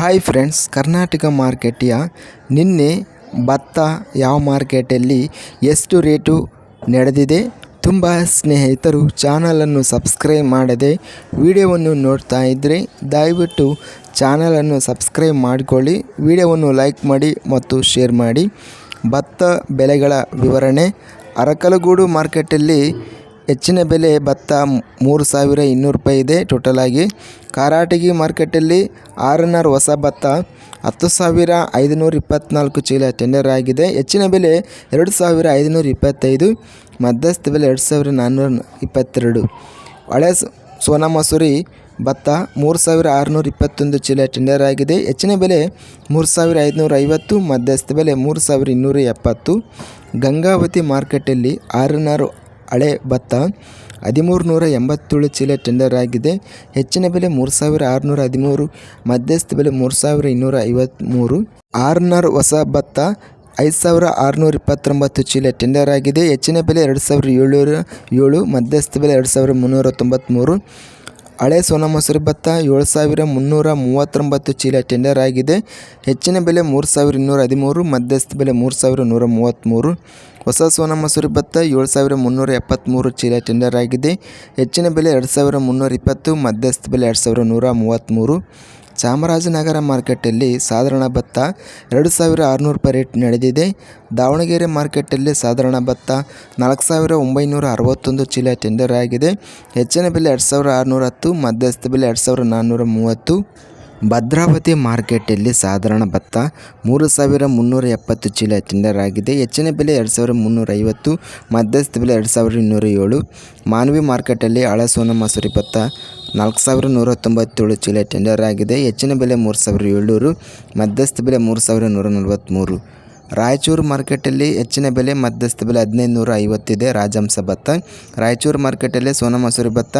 Hi friends Karnataka ಮಾರ್ಕೆಟಿಯ ನಿನ್ನೆ ಭತ್ತ ಯಾವ ಮಾರ್ಕೆಟಲ್ಲಿ ಎಷ್ಟು ರೇಟು ನಡೆದಿದೆ ತುಂಬ ಸ್ನೇಹಿತರು ಚಾನಲನ್ನು ಸಬ್ಸ್ಕ್ರೈಬ್ ಮಾಡದೆ ವಿಡಿಯೋವನ್ನು ನೋಡ್ತಾ ಇದ್ದರೆ ದಯವಿಟ್ಟು ಚಾನಲನ್ನು ಸಬ್ಸ್ಕ್ರೈಬ್ ಮಾಡಿಕೊಳ್ಳಿ, ವಿಡಿಯೋವನ್ನು ಲೈಕ್ ಮಾಡಿ ಮತ್ತು ಶೇರ್ ಮಾಡಿ. ಭತ್ತ ಬೆಲೆಗಳ ವಿವರಣೆ ಅರಕಲಗೂಡು ಮಾರ್ಕೆಟಲ್ಲಿ ಹೆಚ್ಚಿನ ಬೆಲೆ ಭತ್ತ ಮೂರು ಸಾವಿರ ಇನ್ನೂರು ರೂಪಾಯಿ ಇದೆ ಟೋಟಲ್ ಆಗಿ. ಕಾರಾಟಗಿ ಮಾರ್ಕೆಟಲ್ಲಿ ಆರ್ ಎನ್ ಆರ್ ಹೊಸ ಭತ್ತ ಹತ್ತು ಸಾವಿರ ಐದುನೂರ ಇಪ್ಪತ್ತ್ನಾಲ್ಕು ಚೀಲ ಟೆಂಡರ್ ಆಗಿದೆ. ಹೆಚ್ಚಿನ ಬೆಲೆ ಎರಡು ಸಾವಿರ ಐದುನೂರ ಇಪ್ಪತ್ತೈದು, ಮಧ್ಯಸ್ಥ ಬೆಲೆ ಎರಡು ಸಾವಿರ ನಾನ್ನೂರ ಇಪ್ಪತ್ತೆರಡು. ಹಳೆ ಸೋನಾ ಮಸೂರಿ ಭತ್ತ ಮೂರು ಸಾವಿರ ಆರುನೂರ ಇಪ್ಪತ್ತೊಂದು ಚೀಲ ಟೆಂಡರ್ ಆಗಿದೆ. ಹೆಚ್ಚಿನ ಬೆಲೆ ಮೂರು ಸಾವಿರ ಐದುನೂರ ಐವತ್ತು, ಮಧ್ಯಸ್ಥ ಬೆಲೆ ಮೂರು ಸಾವಿರ ಇನ್ನೂರ ಎಪ್ಪತ್ತು. ಗಂಗಾವತಿ ಮಾರ್ಕೆಟಲ್ಲಿ ಆರ್ ಎನ್ ಆರ್ ಹಳೆ ಭತ್ತ ಹದಿಮೂರು ನೂರ ಎಂಬತ್ತೇಳು ಚೀಲ ಟೆಂಡರ್ ಆಗಿದೆ. ಹೆಚ್ಚಿನ ಬೆಲೆ ಮೂರು ಸಾವಿರ ಆರುನೂರ ಹದಿಮೂರು, ಮಧ್ಯಸ್ಥ ಬೆಲೆ ಮೂರು ಸಾವಿರ ಇನ್ನೂರ ಐವತ್ತ್ಮೂರು ಆರ್ನರ್ ಹೊಸ ಭತ್ತ ಐದು ಸಾವಿರ ಆರುನೂರ ಇಪ್ಪತ್ತೊಂಬತ್ತು ಚೀಲ ಟೆಂಡರ್ ಆಗಿದೆ. ಹೆಚ್ಚಿನ ಬೆಲೆ ಎರಡು ಸಾವಿರ ಏಳ್ನೂರ ಏಳು, ಮಧ್ಯಸ್ಥ ಬೆಲೆ ಎರಡು ಸಾವಿರ ಮುನ್ನೂರ ತೊಂಬತ್ತ್ಮೂರು ಹಳೆ ಸೋನಾ ಮಸೂರಿ ಭತ್ತ ಏಳು ಸಾವಿರ ಮುನ್ನೂರ ಮೂವತ್ತೊಂಬತ್ತು ಚೀಲ ಟೆಂಡರ್ ಆಗಿದೆ. ಹೆಚ್ಚಿನ ಬೆಲೆ ಮೂರು ಸಾವಿರ ಇನ್ನೂರ ಹದಿಮೂರು, ಮಧ್ಯಸ್ಥ ಬೆಲೆ ಮೂರು ಸಾವಿರ ನೂರ ಮೂವತ್ತ್ಮೂರು ಹೊಸ ಸೋನಾ ಮಸೂರಿ ಭತ್ತ ಏಳು ಸಾವಿರ ಮುನ್ನೂರ ಎಪ್ಪತ್ತ್ಮೂರು ಚೀಲ ಟೆಂಡರ್ ಆಗಿದೆ. ಹೆಚ್ಚಿನ ಬೆಲೆ ಎರಡು ಸಾವಿರ ಮುನ್ನೂರ ಇಪ್ಪತ್ತು, ಮಧ್ಯಸ್ಥ ಬೆಲೆ ಎರಡು ಸಾವಿರ ನೂರ ಮೂವತ್ತ್ಮೂರು ಚಾಮರಾಜನಗರ ಮಾರ್ಕೆಟಲ್ಲಿ ಸಾಧಾರಣ ಭತ್ತ ಎರಡು ಸಾವಿರ ಆರುನೂರು ರೂಪಾಯಿ ರೇಟ್ ನಡೆದಿದೆ. ದಾವಣಗೆರೆ ಮಾರ್ಕೆಟಲ್ಲಿ ಸಾಧಾರಣ ಭತ್ತ ನಾಲ್ಕು ಸಾವಿರ ಒಂಬೈನೂರ ಅರವತ್ತೊಂದು ಚೀಲ ಟೆಂಡರ್ ಆಗಿದೆ. ಹೆಚ್ಚಿನ ಬೆಲೆ ಎರಡು ಸಾವಿರ ಆರುನೂರ ಹತ್ತು, ಮಧ್ಯಸ್ಥ ಬೆಲೆ ಎರಡು ಸಾವಿರ ನಾನ್ನೂರ ಮೂವತ್ತು. ಭದ್ರಾವತಿ ಮಾರ್ಕೆಟಲ್ಲಿ ಸಾಧಾರಣ ಭತ್ತ ಮೂರು ಸಾವಿರ ಮುನ್ನೂರ ಎಪ್ಪತ್ತು ಚೀಲ ಟೆಂಡರ್ ಆಗಿದೆ ಹೆಚ್ಚಿನ ಬೆಲೆ ಎರಡು ಸಾವಿರ ಮುನ್ನೂರ ಐವತ್ತು, ಮಧ್ಯಸ್ಥ ಬೆಲೆ ಎರಡು ಸಾವಿರ ಇನ್ನೂರ ಏಳು. ಮಾನವಿ ಮಾರ್ಕೆಟಲ್ಲಿ ಹಳೆ ಸೋನಾ ಮಸೂರಿ ಭತ್ತ ನಾಲ್ಕು ಸಾವಿರ ನೂರ ತೊಂಬತ್ತೇಳು ಚೀಲ ಟೆಂಡರ್ ಆಗಿದೆ ಹೆಚ್ಚಿನ ಬೆಲೆ ಮೂರು ಸಾವಿರ ಏಳ್ನೂರು, ಮಧ್ಯಸ್ಥ ಬೆಲೆ ಮೂರು ಸಾವಿರ ನೂರ ನಲವತ್ತ್ಮೂರು ರಾಯಚೂರು ಮಾರ್ಕೆಟಲ್ಲಿ ಹೆಚ್ಚಿನ ಬೆಲೆ ಮಧ್ಯಸ್ಥ ಬೆಲೆ ಹದಿನೈದು ನೂರ ಐವತ್ತಿದೆ. ರಾಜಹಂಸ ಭತ್ತ. ರಾಯಚೂರು ಮಾರ್ಕೆಟಲ್ಲಿ ಸೋನಾ ಮಸೂರಿ ಭತ್ತ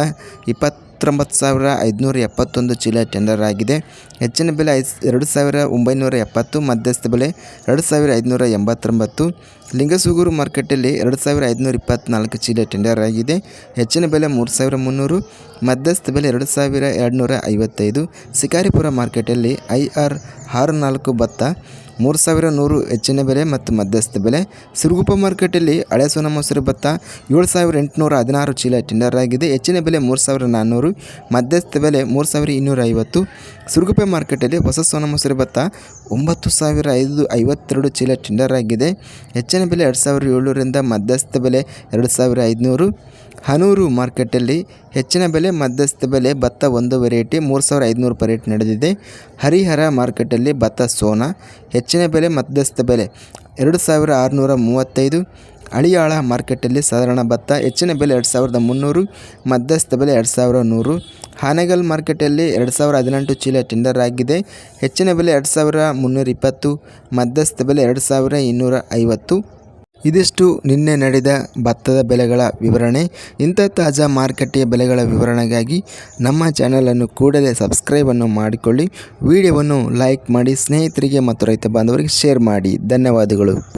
ಇಪ್ಪತ್ತೊಂಬತ್ತು ಸಾವಿರ ಐದುನೂರ ಎಪ್ಪತ್ತೊಂದು ಚೀಲ ಟೆಂಡರ್ ಆಗಿದೆ. ಹೆಚ್ಚಿನ ಬೆಲೆ ಐದು ಎರಡು ಸಾವಿರ ಒಂಬೈನೂರ ಎಪ್ಪತ್ತು, ಮಧ್ಯಸ್ಥ ಬೆಲೆ ಎರಡು ಸಾವಿರ ಐದುನೂರ ಎಂಬತ್ತೊಂಬತ್ತು. ಲಿಂಗಸೂಗೂರು ಮಾರ್ಕೆಟಲ್ಲಿ ಎರಡು ಸಾವಿರ ಐದುನೂರ ಇಪ್ಪತ್ತ್ನಾಲ್ಕು ಚೀಲ ಟೆಂಡರ್ ಆಗಿದೆ. ಹೆಚ್ಚಿನ ಬೆಲೆ ಮೂರು ಸಾವಿರ ಮುನ್ನೂರು, ಮಧ್ಯಸ್ಥ ಬೆಲೆ ಎರಡು ಸಾವಿರ ಎರಡುನೂರ ಐವತ್ತೈದು. ಶಿಕಾರಿಪುರ ಮಾರ್ಕೆಟಲ್ಲಿ ಐ ಆರ್ ಆರು ನಾಲ್ಕು ಭತ್ತ ಮೂರು ಸಾವಿರ ನೂರು ಹೆಚ್ಚಿನ ಬೆಲೆ ಮತ್ತು ಮಧ್ಯಸ್ಥ ಬೆಲೆ. ಸಿರುಗುಪ್ಪ ಮಾರ್ಕೆಟಲ್ಲಿ ಹಳೆ ಸೋನ ಮೊಸರು ಭತ್ತ ಏಳು ಸಾವಿರ ಎಂಟುನೂರ ಹದಿನಾರು ಚೀಲ ಟೆಂಡರ್ ಆಗಿದೆ. ಹೆಚ್ಚಿನ ಬೆಲೆ ಮೂರು ಸಾವಿರ ನಾನ್ನೂರು, ಮಧ್ಯಸ್ಥ ಬೆಲೆ ಮೂರು ಸಾವಿರ ಇನ್ನೂರ ಐವತ್ತು ಸಿರುಗುಪ್ಪೆ ಮಾರ್ಕೆಟಲ್ಲಿ ಹೊಸ ಸೋನ ಮೊಸರು ಭತ್ತ ಒಂಬತ್ತು ಸಾವಿರ ಐದು ಐವತ್ತೆರಡು ಚೀಲ ಟೆಂಡರ್ ಆಗಿದೆ. ಹೆಚ್ಚಿನ ಬೆಲೆ ಎರಡು ಸಾವಿರ ಏಳ್ನೂರಿಂದ ಮಧ್ಯಸ್ಥ ಬೆಲೆ ಎರಡು ಸಾವಿರ ಐದುನೂರು. ಹನೂರು ಮಾರ್ಕೆಟಲ್ಲಿ ಹೆಚ್ಚಿನ ಬೆಲೆ ಮಧ್ಯಸ್ಥ ಬೆಲೆ ಭತ್ತ ಒಂದು ವೆರೈಟಿ ಮೂರು ಸಾವಿರ ಐದುನೂರು ರೂಪಾಯಿ ರೇಟ್ ನಡೆದಿದೆ. ಹರಿಹರ ಮಾರ್ಕೆಟಲ್ಲಿ ಭತ್ತ ಸೋನಾ, ಹೆಚ್ಚಿನ ಬೆಲೆ, ಮಧ್ಯಸ್ಥ ಬೆಲೆ. ಎರಡು ಸಾವಿರ ಆರುನೂರ ಮೂವತ್ತೈದು ಅಳಿಯಾಳ ಮಾರ್ಕೆಟಲ್ಲಿ ಸಾಧಾರಣ ಭತ್ತ, ಹೆಚ್ಚಿನ ಬೆಲೆ ಎರಡು ಸಾವಿರದ ಮುನ್ನೂರು, ಮಧ್ಯಸ್ಥ ಬೆಲೆ ಎರಡು ಸಾವಿರ ನೂರು. ಹಾನಗಲ್ ಮಾರ್ಕೆಟಲ್ಲಿ ಎರಡು ಸಾವಿರ ಹದಿನೆಂಟು ಚೀಲ ಟೆಂಡರ್ ಆಗಿದೆ. ಹೆಚ್ಚಿನ ಬೆಲೆ ಎರಡು ಸಾವಿರ ಮುನ್ನೂರ ಇಪ್ಪತ್ತು, ಮಧ್ಯಸ್ಥ ಬೆಲೆ ಎರಡು ಸಾವಿರ ಇನ್ನೂರ ಐವತ್ತು. ಇದಿಷ್ಟು ನಿನ್ನೆ ನಡೆದ ಭತ್ತದ ಬೆಲೆಗಳ ವಿವರಣೆ. ಇಂಥ ತಾಜಾ ಮಾರುಕಟ್ಟೆಯ ಬೆಲೆಗಳ ವಿವರಣೆಗಾಗಿ ನಮ್ಮ ಚಾನಲನ್ನು ಕೂಡಲೇ ಸಬ್ಸ್ಕ್ರೈಬನ್ನು ಮಾಡಿಕೊಳ್ಳಿ. ವಿಡಿಯೋವನ್ನು ಲೈಕ್ ಮಾಡಿ ಸ್ನೇಹಿತರಿಗೆ ಮತ್ತು ರೈತ ಬಾಂಧವರಿಗೆ ಶೇರ್ ಮಾಡಿ. ಧನ್ಯವಾದಗಳು.